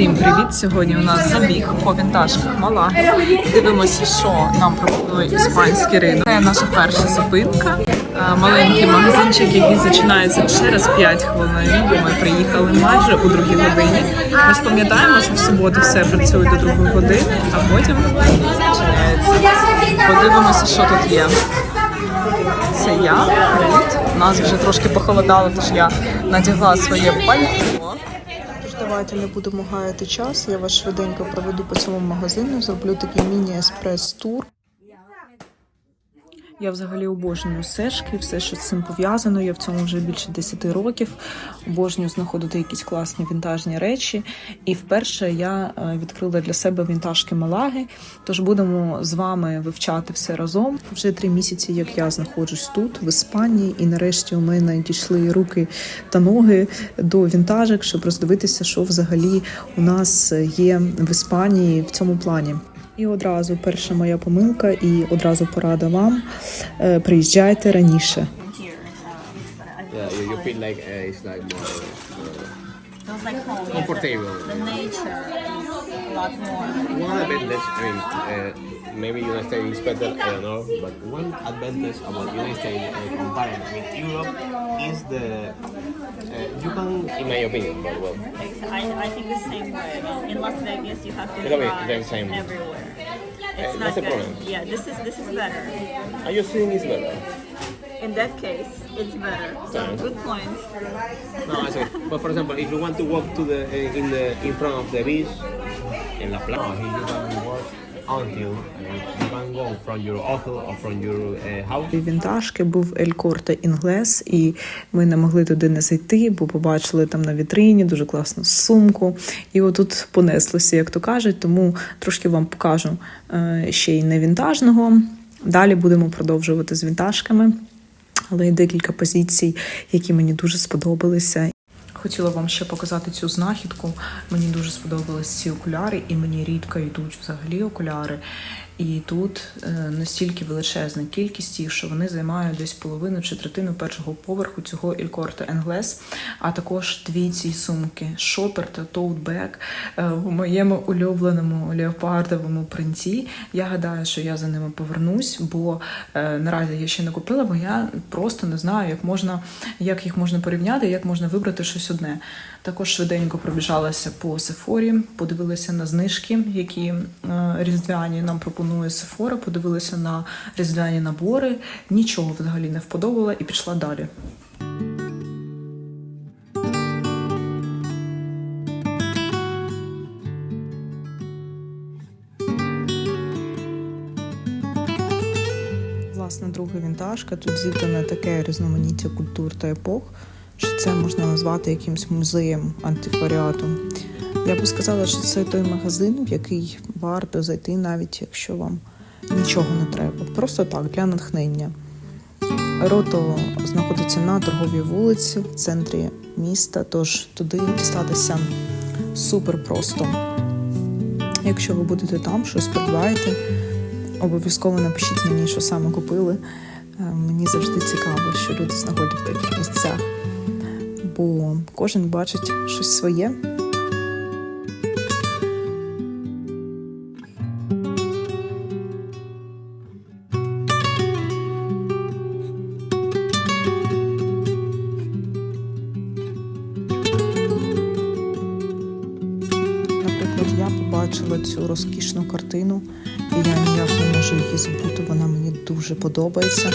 Всім привіт! Сьогодні у нас забіг по вінтажках Малаги. Дивимося, що нам пропонує іспанський ринок. Це наша перша зупинка. Е, Маленький магазинчик, який зачинається через 5 хвилин. Ми приїхали майже у другій годині. Ми ж пам'ятаємо, що в суботу все працює до другої години, а потім зачиняється. Подивимося, що тут є. Це я. Привіт. Нас вже трошки похолодало, тож я надягла своє пальто. Давайте не будемо гаяти час. Я вас швиденько проведу по цьому магазину, зроблю такий міні-еспрес-тур. Я взагалі обожнюю сешки, все, що з цим пов'язано. Я в цьому вже більше 10 років. Обожнюю знаходити якісь класні вінтажні речі. І вперше я е, відкрила для себе вінтажки Малаги. Тож будемо з вами вивчати все разом. Вже три місяці, як я знаходжусь тут, в Іспанії, і нарешті у мене дійшли руки та ноги до вінтажок, щоб роздивитися, що взагалі у нас є в Іспанії в цьому плані. І одразу перша моя помилка, і одразу порада вам. Е, Приїжджайте раніше. Uh, uh, comfortable. The, nature is a lot more. One advantage, I mean, uh, maybe United States is better, I don't know, but one advantage about United States uh, compared with Europe is the, uh, you can, in my opinion, but well, I, I think the same way. In Las Vegas, you have to drive same. everywhere. It's not that's the good. problem. Yeah, this is this is better. are you seeing is better? In that case, it's better. So Okay. good point. No, I see. But for example, if you want to walk to the uh, in the in front of the beach, in La Playa, here you can walk uh, uh. Вінтажки був Ель Корте Інглес, і ми не могли туди не зайти, бо побачили там на вітрині дуже класну сумку. І отут понеслося, як то кажуть, тому трошки вам покажу е, ще й не вінтажного. Далі будемо продовжувати з вінтажками, але є декілька позицій, які мені дуже сподобалися. Хотіла вам ще показати цю знахідку. Мені дуже сподобались ці окуляри, і мені рідко йдуть взагалі окуляри. І тут е, настільки величезна кількість їх, що вони займають десь половину чи третину першого поверху цього Ількорте Енглес, а також дві ці сумки шопер та тоутбек в моєму улюбленому леопардовому принті. Я гадаю, що я за ними повернусь, бо е, наразі я ще не купила, бо я просто не знаю, як можна, як їх можна порівняти, як можна вибрати щось одне. Також швиденько пробіжалася по Сефорі, подивилася на знижки, які е, різдвяні нам пропонує Сефора, подивилася на різдвяні набори, нічого взагалі не вподобала і пішла далі. Власне, друга вінтажка. Тут зібране таке різноманіття культур та епох, що це можна назвати якимсь музеєм антикваріату. Я би сказала, що це той магазин, в який варто зайти, навіть якщо вам нічого не треба. Просто так, для натхнення. Рото знаходиться на торговій вулиці в центрі міста, тож туди дістатися супер просто. Якщо ви будете там, щось придбаєте, обов'язково напишіть мені, що саме купили. Е, Мені завжди цікаво, що люди знаходять в таких місцях, бо кожен бачить щось своє. Побачила цю розкішну картину, і я ніяк не можу її забути. Вона мені дуже подобається.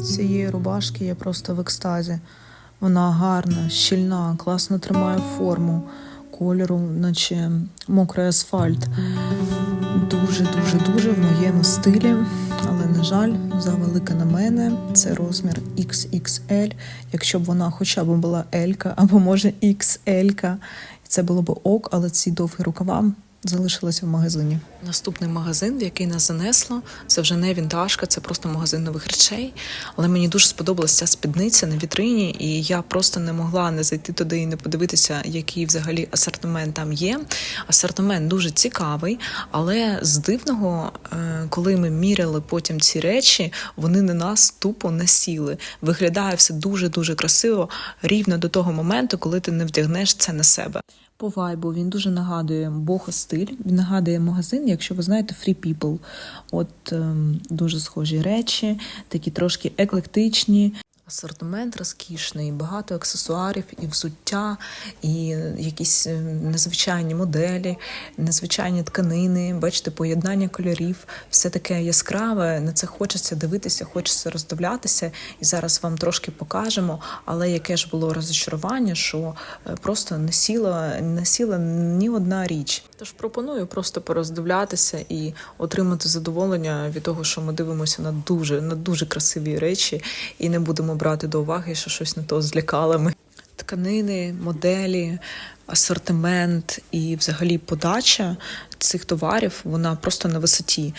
Від цієї рубашки я просто в екстазі. Вона гарна, щільна, класно тримає форму кольору, наче мокрий асфальт. Дуже, дуже, дуже в моєму стилі. Але, на жаль, завелика на мене. Це розмір XXL. Якщо б вона хоча б була L, або може XL, це було б ок, але ці довгі рукава залишилися в магазині. Наступний магазин, в який нас занесло, це вже не вінтажка, це просто магазин нових речей. Але мені дуже сподобалася ця спідниця на вітрині, і я просто не могла не зайти туди і не подивитися, який взагалі асортимент там є. Асортимент дуже цікавий, але з дивного, е, коли ми міряли потім ці речі, вони на нас тупо насіли. Виглядає все дуже дуже красиво, рівно до того моменту, коли ти не вдягнеш це на себе. По вайбу він дуже нагадує бохо стиль. Він нагадує магазин, якщо ви знаєте, Free People. От ем, дуже схожі речі, такі трошки еклектичні. Асортимент розкішний, багато аксесуарів і взуття, і якісь е, незвичайні моделі, незвичайні тканини, бачите, поєднання кольорів, все таке яскраве. На це хочеться дивитися, хочеться роздивлятися. І зараз вам трошки покажемо. Але яке ж було розчарування, що е, просто не сіла, не сіла ні одна річ. Тож пропоную просто пороздивлятися і отримати задоволення від того, що ми дивимося на дуже на дуже красиві речі, і не будемо брати до уваги, що щось не то злякали ми. Тканини, моделі, асортимент і взагалі подача цих товарів вона просто на висоті.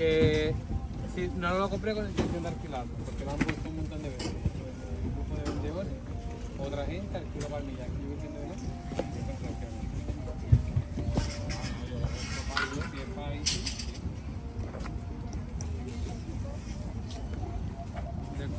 Que si no lo compré con intención de alquilarlo, porque lo han puesto un montón de veces. El grupo de vendedores, otra gente alquila mí, aquí yo entiendo de nada. Yo